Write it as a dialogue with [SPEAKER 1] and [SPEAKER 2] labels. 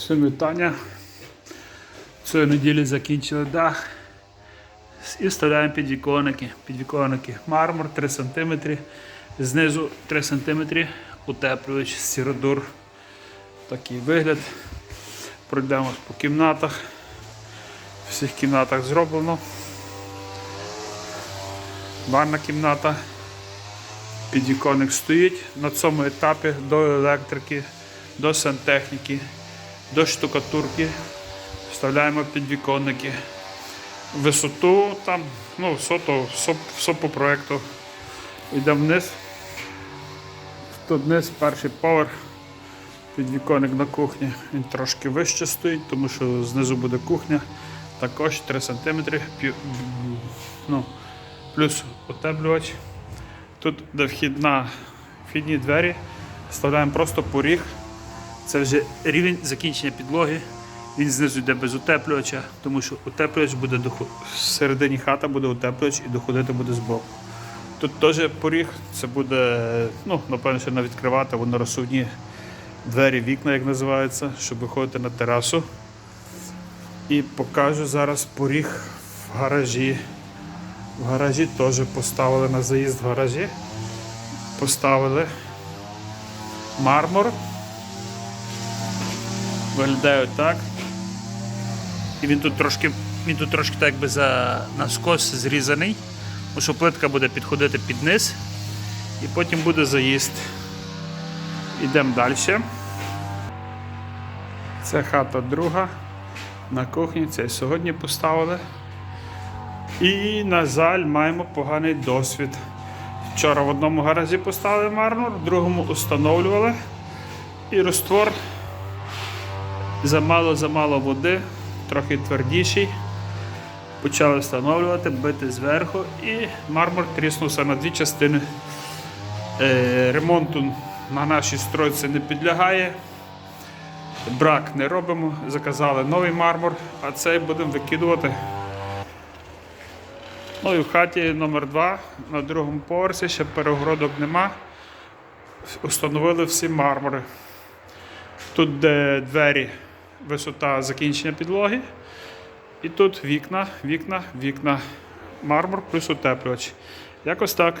[SPEAKER 1] Всім вітання. Цієї неділі закінчили дах. І вставляємо підвіконники. Підвіконники мармур 3 см, знизу 3 см, утеплювач сіродур. Такий вигляд. Пройдемо по кімнатах. В всіх кімнатах зроблено. Ванна кімната. Підвіконник стоїть на цьому етапі до електрики, до сантехніки, до штукатурки. Вставляємо підвіконники. Висоту там, ну, сото, все, все по. Йдемо вниз. Тут вниз перший поверх. Підвіконник на кухні. Він трошки вище стоїть, тому що знизу буде кухня. Також 3 см. Ну, плюс утеплювач. Тут де вхідна, вхідні двері, вставляємо просто поріг. Це вже рівень закінчення підлоги. Він знизу йде без утеплювача, тому що утеплювач буде доху... всередині хата буде утеплювач і доходити буде збоку. Тут теж поріг, це буде, ну, напевно, що не відкривати, воно розсувні двері, вікна, як називається, щоб виходити на терасу. І покажу зараз поріг в гаражі. В гаражі теж поставили на заїзд в гаражі. Поставили мармур. Виглядає так. І він тут трошки, він тут трошки так би за наскос зрізаний, тому що плитка буде підходити під низ і потім буде заїзд. Йдемо далі. Це хата друга. На кухні це сьогодні поставили. І, на жаль, маємо поганий досвід. Вчора в одному гаражі поставили мармур, в другому установлювали. І роствор замало-замало води, трохи твердіший. Почали встановлювати, бити зверху і мармур тріснувся на дві частини. Е, ремонту на нашій стройці не підлягає. Брак не робимо, заказали новий мармур, а цей будемо викидувати. Ну і в хаті номер 2 на другому поверсі ще перегородок нема. Установили всі мармури. Тут де двері, висота закінчення підлоги. І тут вікна, вікна, вікна, мармур плюс утеплювач. Якось так.